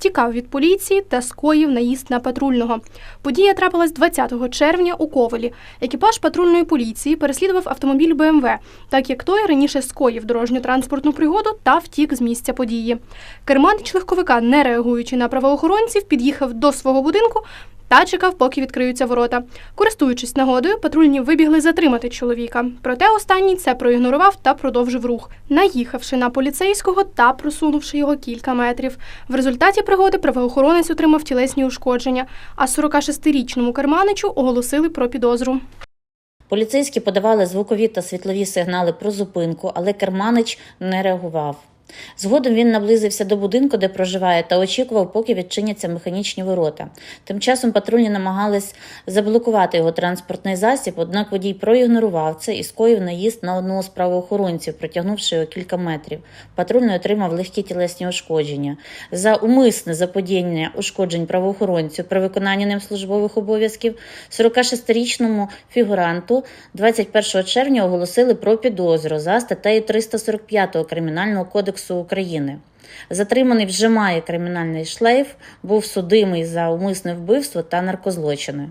втікав від поліції та скоїв наїзд на патрульного. Подія трапилась 20 червня у Ковелі. Екіпаж патрульної поліції переслідував автомобіль БМВ, так як той раніше скоїв дорожньо-транспортну пригоду та втік з місця події. Керманич легковика, не реагуючи на правоохоронців, під'їхав до свого будинку та чекав, поки відкриються ворота. Користуючись нагодою, патрульні вибігли затримати чоловіка. Проте останній це проігнорував та продовжив рух, наїхавши на поліцейського та просунувши його кілька метрів. В результаті пригоди правоохоронець отримав тілесні ушкодження, а 46-річному керманичу оголосили про підозру. Поліцейські подавали звукові та світлові сигнали про зупинку, але керманич не реагував. Згодом він наблизився до будинку, де проживає, та очікував, поки відчиняться механічні ворота. Тим часом патрульні намагались заблокувати його транспортний засіб, однак водій проігнорував це і скоїв наїзд на одного з правоохоронців, протягнувши його кілька метрів. Патрульний отримав легкі тілесні ушкодження. За умисне заподіяння ушкоджень правоохоронцю при виконанні ним службових обов'язків 46-річному фігуранту 21 червня оголосили про підозру за статтею 345 Кримінального кодексу України. Затриманий вже має кримінальний шлейф, був судимий за умисне вбивство та наркозлочини.